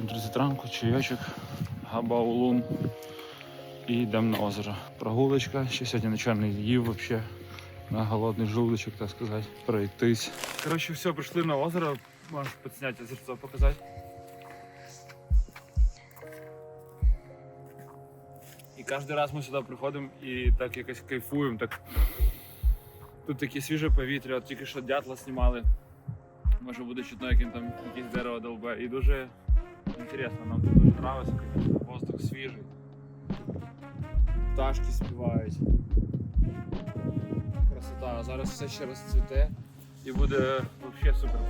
7.30 ранку, чайочок, габаулун і йдемо на озеро. Прогулочка, ще сьогодні нічого їв взагалі. На голодний желудочок, так сказати, пройтись. Коротше, все, прийшли на озеро. Можеш підсняти озерцо показати. І кожен раз ми сюди приходимо і так якось кайфуємо. Так... Тут таке свіже повітря, от тільки що дятла знімали. Може буде чутно, як там якесь дерево долбе. І дуже інтересно, нам тут дуже подобається. Воздух свіжий. Пташки співають. Красота. А зараз все ще розцвіте і буде взагалі супер.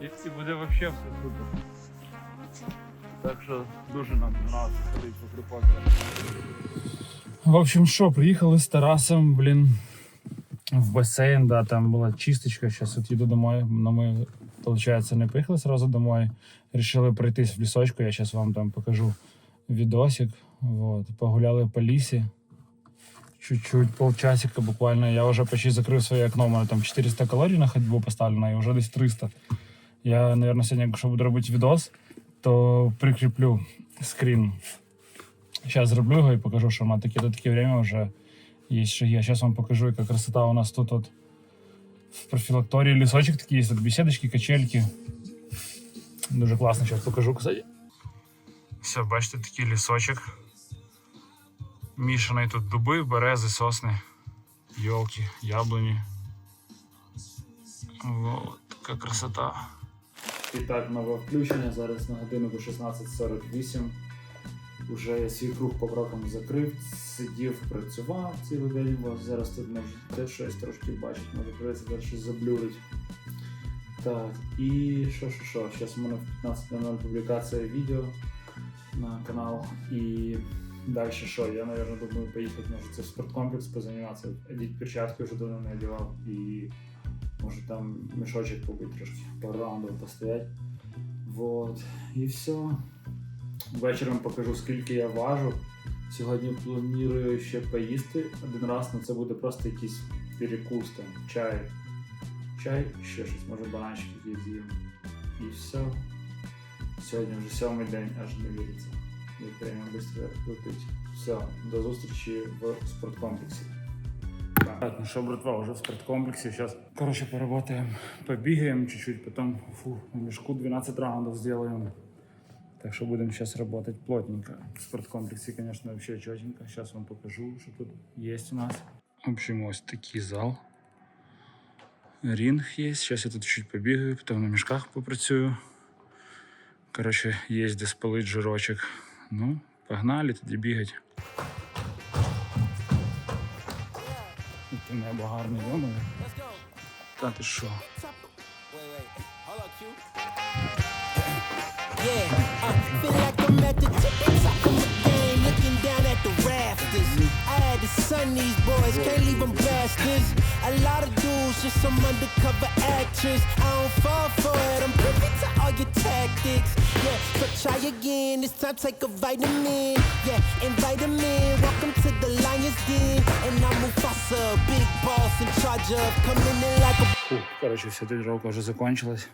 І, буде взагалі все супер. Так що дуже нам подобається ходити по озера. В общем, що, приїхали з Тарасом, блін, в бассейн, да, там була чисточка. Сейчас от їду домой. Но ми, получается, не поїхали сразу домой. Решили пройтись в лісочку. Я сейчас вам там покажу видосик. Вот. Погуляли по лісі. Чуть-чуть, полчасика буквально. Я вже почти закрив своє окно. У мене там 400 калорій на ходьбу поставлено, і вже десь 300. Я, наверное, сьогодні, якщо буду робити відос, то прикріплю скрін. Сейчас зроблю його і покажу, що на таке-то таке время вже є ще є. Зараз вам покажу, яка красота у нас тут от в профілакторії лісочок такий тут беседочки, качельки. Дуже класно, зараз покажу, кстати. Все, бачите, такий лісочок. Мішаний тут дуби, берези, сосни, йолки, яблуні. Вот, така красота. І так, нове включення. Зараз на годиннику 16.48. Уже я свій круг по крокам закрив, сидів, працював цілий день. Ось зараз тут може щось трошки бачить, може прийдеться щось заблюрить. Так, і що, що, що, зараз у мене в 15.00 публікація відео на канал. І далі що? Я, мабуть, думаю, поїхати, може, це в спорткомплекс позайматися. Одіть перчатки вже давно не одягав. І може там мішочок побити трошки, пару раундів постоять. Вот. І все. Вечором покажу, скільки я важу. Сьогодні планую ще поїсти один раз, але це буде просто якийсь перекус, там, чай. Чай, ще щось, може бананчики якісь з'їм. І все. Сьогодні вже сьомий день, аж не віриться. Як прямо швидко летить. Все, до зустрічі в спорткомплексі. Так, ну що, братва, вже в спорткомплексі. Сейчас, короче, поработаем, побегаем чуть-чуть, потом фу, в мешку 12 раундов сделаем. Так что будем сейчас работать плотненько. В спорткомплексе, конечно, вообще четенько. Сейчас вам покажу, что тут есть у нас. В общем, вот такий зал. Ринг есть. Сейчас я тут чуть побегаю, потом на мешках попрацюю. Короче, есть де спалить жирочек. Ну, погнали тоді бігать. Яке небо гарне, йомою. Та ти що? Yeah, I feel like I'm at the tippy top of my game, looking down at the rafters. I had to son these boys, can't leave them bastards. A lot of dudes, just some undercover actress. I don't fall for it, I'm privy to all your tactics. Yeah, so try again, this time take a vitamin. Yeah, invite 'em in, welcome to the Lion's Den. And I'm Mufasa, big boss in charge of coming in like a Фу, коротше, вся тренування вже закончилась.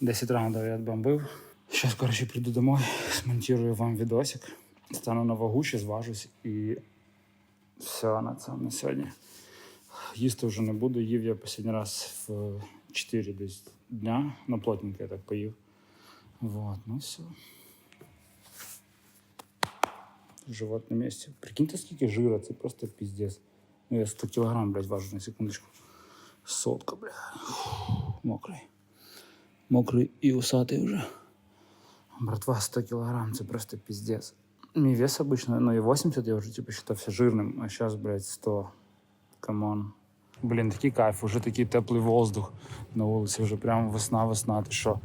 10 раундів я відбомбив. Зараз, коротше, прийду домой, смонтирую вам відосик. Стану на вагу, ще зважусь і все на це на сьогодні. Їсти вже не буду. Їв я останній раз в 4 десь дня. Ну, плотненько я так поїв. Вот, ну все. Живот на місці. Прикиньте, скільки жира, це просто піздець. Ну, я 100 кілограм, блядь, важу на секундочку. Сотка, бля. Мокрий. Мокрий і усатий вже. Братва, 100 кілограм, це просто піздець. Мій вес обычно, ну і 80 я вже типу считався жирним, а зараз, блядь, 100. Камон. Блін, такий кайф, уже такий теплий воздух на вулиці, вже прямо весна-весна, ти що.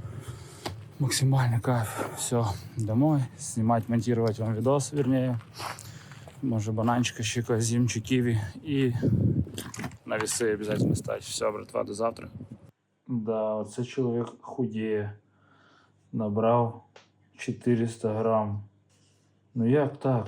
Максимальный кайф. Все, домой, снимать, монтировать вам видос, вернее. Може бананчика, щика, зимчик, киви и на весы обязательно стать. Все, братва, до завтра. Да, оце чоловік худіє. Набрав 400 грам. Ну як так?